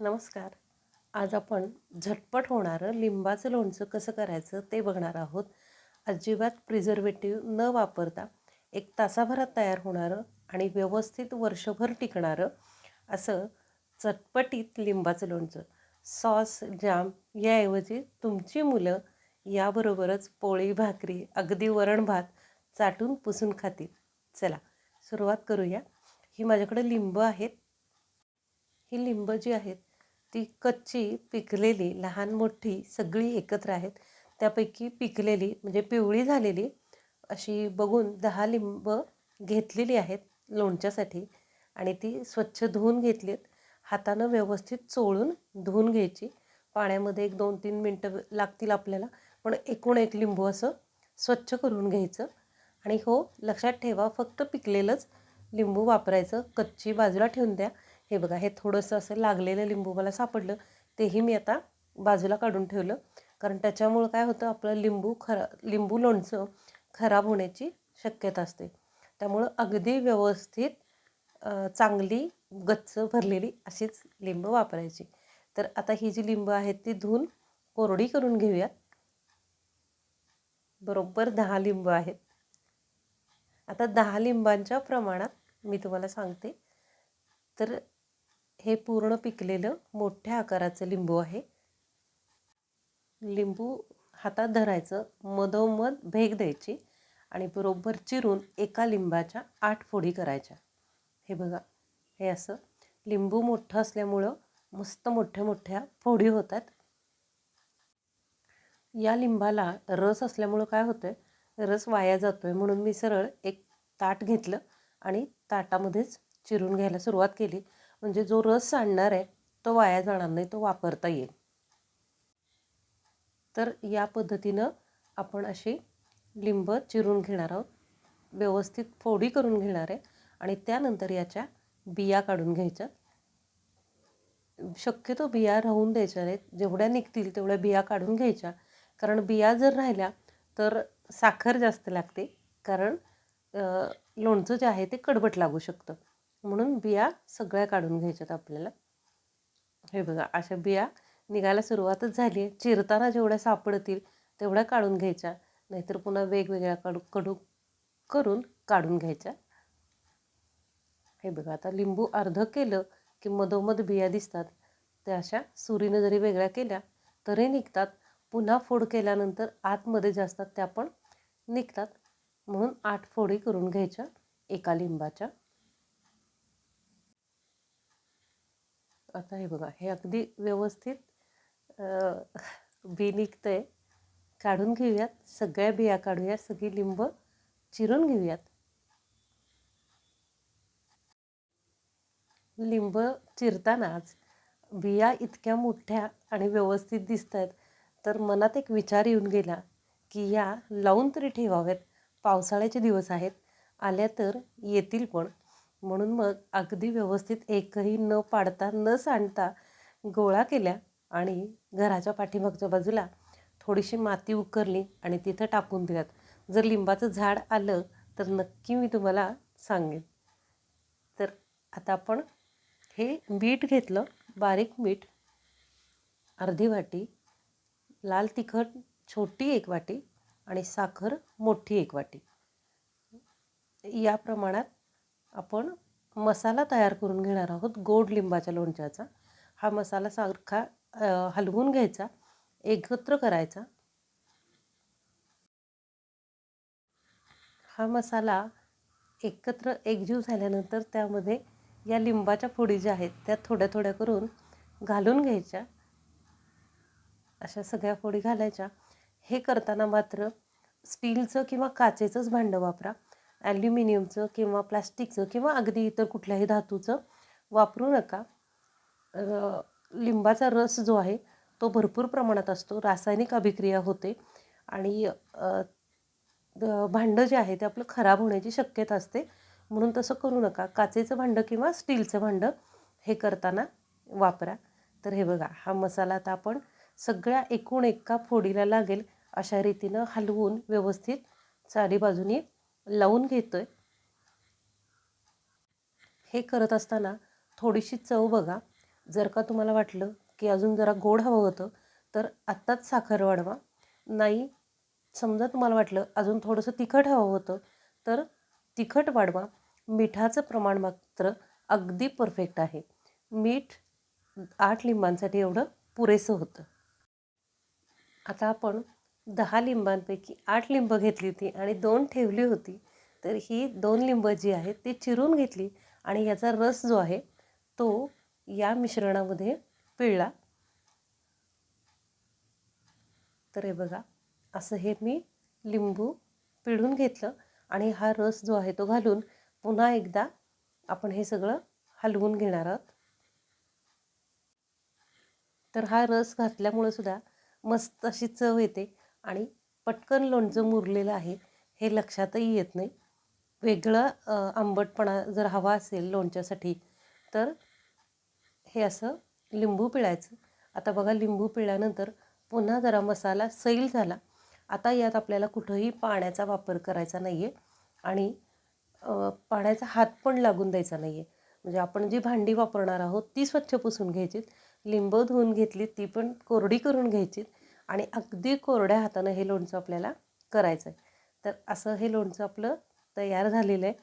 नमस्कार. आज आपण झटपट होणारं लिंबाचं लोणचं कसं करायचं ते बघणार आहोत. अजिबात प्रिझर्वेटिव्ह न वापरता एक तासाभरात तयार होणारं आणि व्यवस्थित वर्षभर टिकणारं असं चटपटीत लिंबाचं लोणचं. सॉस जाम याऐवजी तुमची मुलं याबरोबरच पोळी भाकरी अगदी वरण भात चाटून पुसून खातील. चला सुरुवात करूया. ही माझ्याकडे लिंबं आहेत. ही लिंबं जी आहेत ती कच्ची पिकलेली लहान मोठी सगळी एकत्र आहेत. त्यापैकी पिकलेली म्हणजे पिवळी झालेली अशी बघून दहा लिंब घेतलेली आहेत लोणच्यासाठी आणि ती स्वच्छ धुवून घेतलीत हातानं व्यवस्थित चोळून धुवून घ्यायची. पाण्यामध्ये एक दोन तीन मिनटं लागतील आपल्याला पण एकूण एक लिंबू असं स्वच्छ करून घ्यायचं. आणि हो लक्षात ठेवा फक्त पिकलेलंच लिंबू वापरायचं. कच्ची बाजूला ठेवून द्या. हे बघा हे थोडंसं असं लागलेलं लिंबू मला सापडलं तेही मी आता बाजूला काढून ठेवलं. कारण त्याच्यामुळं काय होतं आपलं लिंबू खरा लिंबू लोणचं खराब होण्याची शक्यता असते. त्यामुळं अगदी व्यवस्थित चांगली गच्च भरलेली अशीच लिंब वापरायची. तर आता ही जी लिंबं आहेत ती धुवून कोरडी करून घेऊयात. बरोबर दहा लिंब आहेत. आता दहा लिंबांच्या प्रमाणात मी तुम्हाला सांगते. तर हे पूर्ण पिकलेलं मोठ्या आकाराचं लिंबू आहे. लिंबू हातात धरायचं मधोमध भेग द्यायची आणि बरोबर चिरून एका लिंबाच्या आठ फोडी करायच्या. हे बघा हे असं लिंबू मोठं असल्यामुळं मस्त मोठ्या मोठ्या फोडी होतात. या लिंबाला रस असल्यामुळं काय होतं आहे रस वाया जातो आहे म्हणून मी सरळ एक ताट घेतलं आणि ताटामध्येच चिरून घ्यायला सुरुवात केली. म्हणजे जो रस सांडणार आहे तो वाया जाणार नाही तो वापरता येईल. तर या पद्धतीनं आपण अशी लिंब चिरून घेणार आहोत. व्यवस्थित फोडी करून घेणार आहे आणि त्यानंतर याच्या बिया काढून घ्यायच्या. शक्यतो बिया राहून द्यायच्या नाहीत. जेवढ्या निघतील तेवढ्या बिया काढून घ्यायच्या. कारण बिया जर राहिल्या तर साखर जास्त लागते. कारण लोणचं जे आहे ते कडबट लागू शकतं. म्हणून बिया सगळ्या काढून घ्यायच्यात आपल्याला. हे बघा अशा बिया निघायला सुरुवातच झाली आहे चिरताना जेवढ्या सापडतील तेवढ्या काढून घ्यायच्या. नाहीतर पुन्हा वेगवेगळ्या काढू कडू करून काढून घ्यायच्या. हे बघा आता लिंबू अर्ध केलं की मधोमध बिया दिसतात. त्या अशा सुरीनं जरी वेगळ्या केल्या तरी निघतात. पुन्हा फोड केल्यानंतर आतमध्ये जे असतात त्या पण निघतात. म्हणून आठ फोडी करून घ्यायच्या एका लिंबाच्या. आता हे बघा हे अगदी व्यवस्थित बी निघतंय. काढून घेऊयात. सगळ्या बिया काढूया सगळी लिंब चिरून घेऊयात. लिंब चिरतानाच बिया इतक्या मोठ्या आणि व्यवस्थित दिसत आहेत तर मनात एक विचार येऊन गेला की या लावून तरी ठेवाव्यात. पावसाळ्याचे दिवस आहेत. आल्या तर येतील पण म्हणून मग अगदी व्यवस्थित एकही न पाडता न सांडता गोळा केल्या आणि घराच्या पाठीमागच्या बाजूला थोडीशी माती उकरली आणि तिथं टाकून दिल्यात. जर लिंबाचं झाड आलं तर नक्की मी तुम्हाला सांगेन. तर आता आपण हे मीठ घेतलं बारीक मीठ अर्धी वाटी लाल तिखट छोटी एक वाटी आणि साखर मोठी एक वाटी. या प्रमाणात आपण मसाला तयार करून घेणार आहोत गोड लिंबाच्या लोणच्याचा. हा मसाला सारखा हलवून घ्यायचा एकत्र करायचा. हा मसाला एकत्र एकजीव झाल्यानंतर त्यामध्ये या लिंबाच्या फोडी ज्या आहेत त्या थोड्या थोड्या करून घालून घ्यायच्या. अशा सगळ्या फोडी घालायच्या. हे करताना मात्र स्टीलचं किंवा काचेचंच भांडं वापरा. ॲल्युमिनियमचं किंवा प्लास्टिकचं किंवा अगदी इतर कुठल्याही धातूचं वापरू नका. लिंबाचा रस जो आहे तो भरपूर प्रमाणात असतो रासायनिक अभिक्रिया होते आणि भांडं जे आहे ते आपलं खराब होण्याची शक्यता असते. म्हणून तसं करू नका. काचेचं भांडं किंवा स्टीलचं भांडं हे करताना वापरा. तर हे बघा हा मसाला आता आपण सगळ्या एकूण एका फोडीला लागेल अशा रीतीनं हलवून व्यवस्थित चारी बाजूनी लावून घेतो आहे हे करत असताना थोडीशी चव बघा. जर का तुम्हाला वाटलं की अजून जरा गोड हवं होतं तर आत्ताच साखर वाढवा. नाही समजा तुम्हाला वाटलं अजून थोडंसं तिखट हवं होतं तर तिखट वाढवा. मिठाचं प्रमाण मात्र अगदी परफेक्ट आहे. मीठ आठ लिंबांसाठी एवढं पुरेसं होतं. आता आपण दहा लिंबांपैकी आठ लिंब घेतली होती आणि दोन ठेवली होती. तर ही दोन लिंब जी आहेत ती चिरून घेतली आणि याचा रस जो आहे तो या मिश्रणामध्ये पिळला. तर हे बघा असं हे मी लिंबू पिळून घेतलं आणि हा रस जो आहे तो घालून पुन्हा एकदा आपण हे सगळं हलवून घेणार आहोत. तर हा रस घातल्यामुळं सुद्धा मस्त अशी चव येते. आणि पटकन लोणचं मुरलेलं आहे हे लक्षातही येत नाही. वेगळं आंबटपणा जर हवा असेल लोणच्यासाठी तर हे असं लिंबू पिळायचं. आता बघा लिंबू पिळल्यानंतर पुन्हा जरा मसाला सैल झाला. आता यात आपल्याला कुठंही पाण्याचा वापर करायचा नाही आहे आणि पाण्याचा हात पण लागून द्यायचा नाही आहे म्हणजे आपण जी भांडी वापरणार आहोत ती स्वच्छ पुसून घ्यायची लिंब धुवून घेतली ती पण कोरडी करून घ्यायची आणि अगदी कोरड्या हातानं हे लोणचं आपल्याला करायचं आहे तर असं हे लोणचं आपलं तयार झालेलं आहे.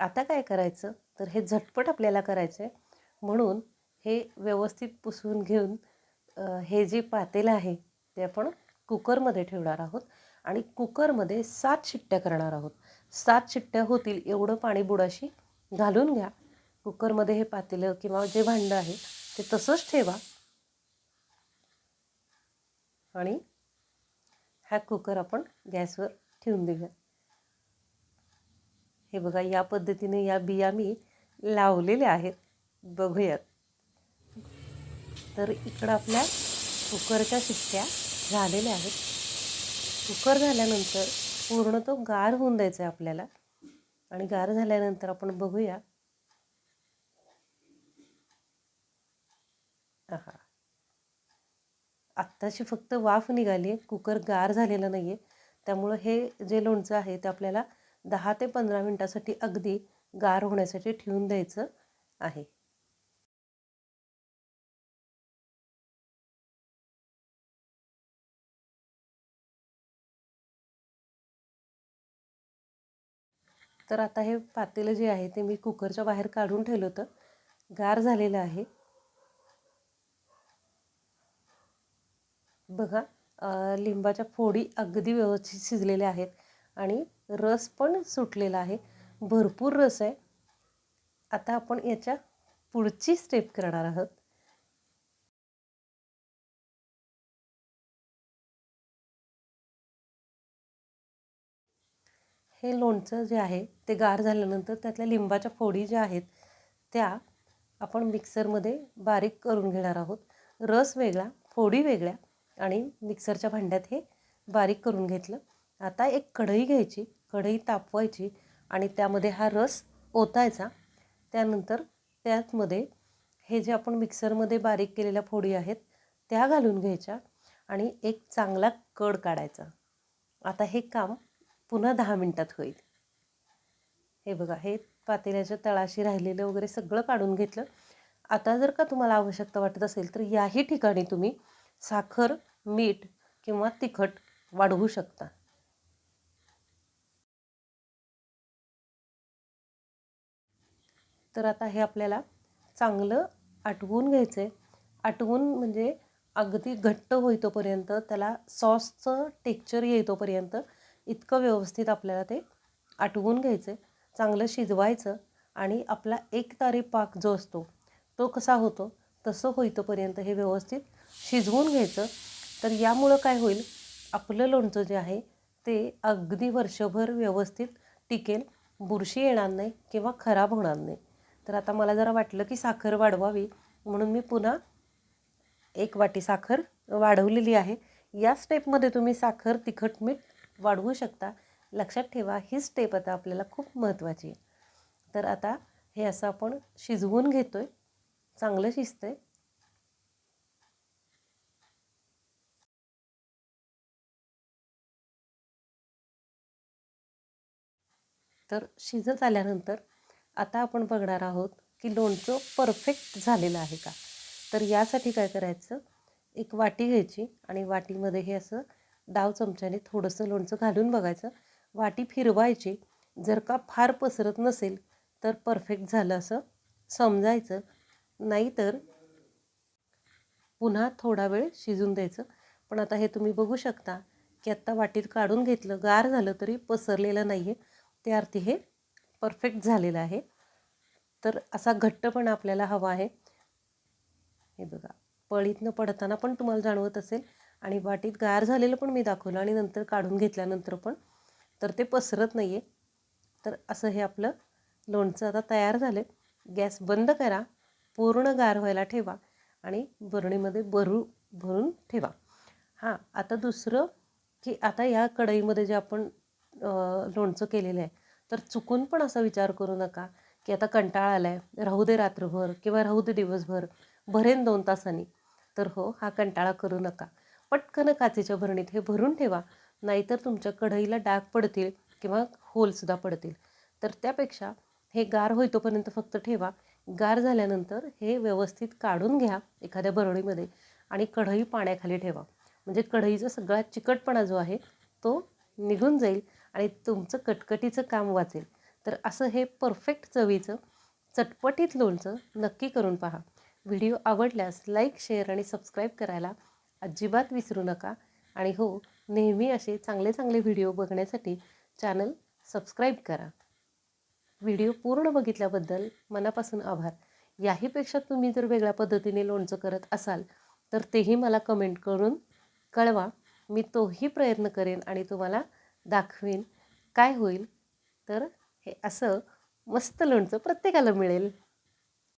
आता काय करायचं? तर हे झटपट आपल्याला करायचं आहे म्हणून हे व्यवस्थित पुसून घेऊन हे जे पातेलं आहे ते आपण कुकरमध्ये ठेवणार आहोत. आणि कुकरमध्ये सात शिट्ट्या करणार आहोत. सात शिट्ट्या होतील एवढं पाणी बुडाशी घालून घ्या. कुकरमध्ये हे पातेलं किंवा जे भांडं आहे ते तसंच ठेवा. आणि हा कुकर आपण गॅसवर ठेवून देऊया. हे बघा या पद्धतीने या बिया मी लावलेल्या आहेत. बघूयात. तर इकडं आपल्या कुकरच्या शिट्ट्या झालेल्या आहेत. कुकर झाल्यानंतर पूर्ण तो गार होऊन द्यायचा आहे आपल्याला. आणि गार झाल्यानंतर आपण बघूया हा आत्ताशी फक्त वाफ निघाली आहे कुकर गार झालेला नाही आहे त्यामुळं हे जे लोणचं आहे ते आपल्याला दहा ते पंधरा मिनटासाठी अगदी गार होण्यासाठी ठेवून द्यायचं आहे. तर आता हे पातेलं जे आहे ते मी कुकरच्या बाहेर काढून ठेवलं होतं. गार झालेलं आहे. बघा लिंबाच्या फोडी अगदी व्यवस्थित शिजलेल्या आहेत आणि रस पण सुटलेला आहे. भरपूर रस आहे. आता आपण याच्या पुढची स्टेप करणार आहोत. हे लोणचं जे आहे ते गार झाल्यानंतर त्यातल्या लिंबाच्या फोडी ज्या आहेत त्या आपण मिक्सरमध्ये बारीक करून घेणार आहोत. रस वेगळा फोडी वेगळ्या. आणि मिक्सरच्या भांड्यात हे बारीक करून घेतलं. आता एक कढई घ्यायची कढई तापवायची आणि त्यामध्ये हा रस ओतायचा. त्यानंतर त्यातमध्ये हे जे आपण मिक्सरमध्ये बारीक केलेल्या फोडी आहेत त्या घालून घ्यायच्या आणि एक चांगला कड काढायचा. आता हे काम पुन्हा दहा मिनटात होईल. हे बघा हे पातेल्याच्या तळाशी राहिलेलं वगैरे सगळं काढून घेतलं. आता जर का तुम्हाला आवश्यकता वाटत असेल तर याही ठिकाणी तुम्ही साखर मीठ किंवा तिखट वाढवू शकता. तर आता हे आपल्याला चांगलं आटवून घ्यायचं आहे आटवून म्हणजे अगदी घट्ट होईतोपर्यंत त्याला सॉसचं टेक्चर येतोपर्यंत इतकं व्यवस्थित आपल्याला ते आटवून घ्यायचं आहे चांगलं शिजवायचं आणि आपला एक तारी पाक जो असतो तो कसा होतो तसं होईतोपर्यंत हे व्यवस्थित शिजवून घ्यायचं. तर यामुळं काय होईल? आपलं लोणचं जे आहे ते अगदी वर्षभर व्यवस्थित टिकेल बुरशी येणार नाही किंवा खराब होणार नाही. तर आता मला जरा वाटलं की साखर वाढवावी म्हणून मी पुन्हा एक वाटी साखर वाढवलेली आहे. या स्टेपमध्ये तुम्ही साखर तिखट मीठ वाढवू शकता. लक्षात ठेवा ही स्टेप आता आपल्याला खूप महत्त्वाची आहे. तर आता हे असं आपण शिजवून घेतो आहे चांगलं शिजतं आहे तर शिजत आल्यानंतर आता आपण बघणार आहोत की लोणचं परफेक्ट झालेलं आहे का? तर यासाठी काय करायचं? एक वाटी घ्यायची आणि वाटीमध्ये हे असं डाव चमच्याने थोडंसं लोणचं घालून बघायचं. वाटी फिरवायची. जर का फार पसरत नसेल तर परफेक्ट झालं असं समजायचं. नाहीतर पुन्हा थोडा वेळ शिजून द्यायचं. पण आता हे तुम्ही बघू शकता की आत्ता वाटीत काढून घेतलं गार झालं तरी पसरलेलं नाही आहे त्या अर्थी हे परफेक्ट झालेलं आहे. तर असा घट्टपणा आपल्याला हवा आहे. हे बघा पळीतनं पडताना पण तुम्हाला जाणवत असेल आणि वाटीत गार झालेलं पण मी दाखवलं आणि नंतर काढून घेतल्यानंतर पण तर ते पसरत नाही आहे तर असं हे आपलं लोणचं आता तयार झालं गॅस बंद करा पूर्ण गार व्हायला ठेवा आणि बरणीमध्ये भरू भरून ठेवा. हां आता दुसरं की आता या कढईमध्ये जे आपण लोणचं केलेलं आहे. तर चुकून पण असा विचार करू नका की आता कंटाळा आला आहे राहू दे रात्रभर किंवा राहू दे दिवसभर. भरेन दोन तासांनी. तर हो हा कंटाळा करू नका. पटकन काचेच्या भरणीत हे भरून ठेवा. नाहीतर तुमच्या कढईला डाग पडतील किंवा होलसुद्धा पडतील. तर त्यापेक्षा हे गार होईतोपर्यंत फक्त ठेवा. गार झाल्यानंतर हे व्यवस्थित काढून घ्या एखाद्या भरणीमध्ये आणि कढई पाण्याखाली ठेवा. म्हणजे कढईचा सगळा चिकटपणा जो आहे तो निघून जाईल. आणि तुमचं कटकटीचं काम वाचेल. तर असं हे परफेक्ट चवीचं चटपटीत लोणचं नक्की करून पहा. व्हिडिओ आवडल्यास लाईक शेअर आणि सबस्क्राईब करायला अजिबात विसरू नका. आणि हो नेहमी असे चांगले चांगले व्हिडिओ बघण्यासाठी चॅनल सबस्क्राईब करा. व्हिडिओ पूर्ण बघितल्याबद्दल मनापासून आभार. याहीपेक्षा तुम्ही जर वेगळ्या पद्धतीने लोणचं करत असाल तर तेही मला कमेंट करून कळवा. मी तोही प्रयत्न करेन आणि तुम्हाला दाखवेन. काय होईल? तर हे असं मस्त लोणचं प्रत्येकाला मिळेल.